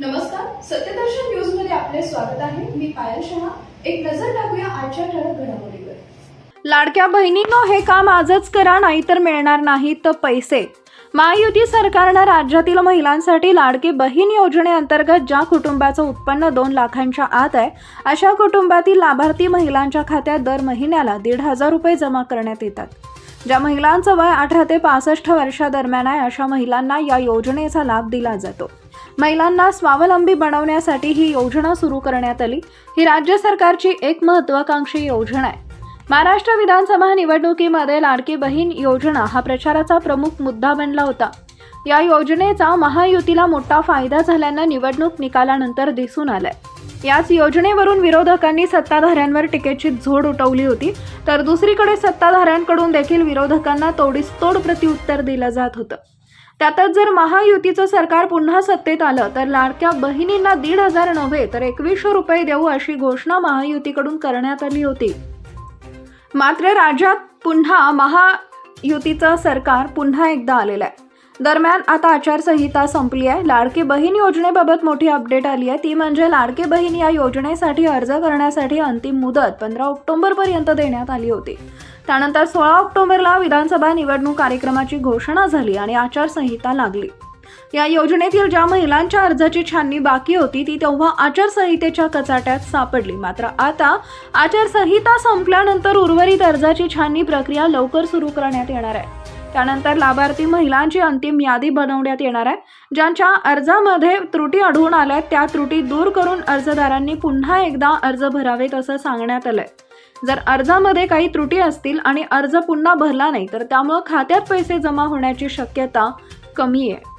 नमस्कार सत्यदर्शन न्यूजमध्ये आपले स्वागत आहे. मी पायल शहा. एक नजर टाकूया आजच्या ठळक घडामोडीवर. लाडक्या बहिणींनो हे काम आजच करा नाहीतर मिळणार नाहीत तर पैसे. महायुती सरकारनं राज्यातील महिलांसाठी लाडकी बहीण योजनेअंतर्गत ज्या कुटुंबाचं उत्पन्न दोन लाखांच्या आत आहे अशा कुटुंबातील लाभार्थी महिलांच्या खात्यात दर महिन्याला दीड हजार रुपये जमा करण्यात येतात. ज्या महिलांचं वय अठरा ते पासष्ट वर्षादरम्यान आहे अशा महिलांना या योजनेचा लाभ दिला जातो. महिलांना स्वावलंबी बनवण्यासाठी ही योजना सुरू करण्यात आली. ही राज्य सरकारची एक महत्वाकांक्षी योजना आहे. महाराष्ट्र विधानसभा निवडणुकीमध्ये लाडकी बहीण योजना हा प्रचाराचा प्रमुख मुद्दा बनला होता. या योजनेचा महायुतीला मोठा फायदा झाल्यानं निवडणूक निकालानंतर दिसून आलाय. याच योजनेवरून विरोधकांनी सत्ताधाऱ्यांवर टीकेची झोड उठवली होती तर दुसरीकडे सत्ताधाऱ्यांकडून देखील विरोधकांना तोडीस तोड प्रत्युत्तर दिलं जात होतं. त्यातच जर महायुतीचं सरकार पुन्हा सत्तेत आलं तर लाडक्या बहिणींना दीड हजार नव्हे तर एकवीसशे रुपये देऊ अशी घोषणा महायुतीकडून करण्यात आली होती. मात्र राज्यात पुन्हा महायुतीचं सरकार पुन्हा एकदा आलेलं आहे. दरम्यान आता आचारसंहिता संपली आहे. लाडकी बहीण योजनेबाबत मोठी अपडेट आली आहे. ती म्हणजे लाडकी बहीण या योजनेसाठी अर्ज करण्यासाठी अंतिम मुदत पंधरा ऑक्टोबरपर्यंत देण्यात आली होती. त्यानंतर सोळा ऑक्टोबरला विधानसभा निवडणूक कार्यक्रमाची घोषणा झाली आणि आचारसंहिता लागली. या योजनेतील ज्या महिलांच्या अर्जाची छाननी बाकी होती ती तेव्हा आचारसंहितेच्या कचाट्यात सापडली. मात्र आता आचारसंहिता संपल्यानंतर उर्वरित अर्जाची छाननी प्रक्रिया लवकर सुरू करण्यात येणार आहे. त्यानंतर लाभार्थी महिलांची अंतिम यादी बनवण्यात येणार आहे. ज्यांच्या अर्जामध्ये त्रुटी आढळून आल्या त्या त्रुटी दूर करून अर्जदारांनी पुन्हा एकदा अर्ज भरावेत असं सांगण्यात आलंय. जर अर्जामध्ये काही त्रुटी असतील आणि अर्ज पुन्हा भरला नाही तर त्यामुळं खात्यात पैसे जमा होण्याची शक्यता कमी आहे.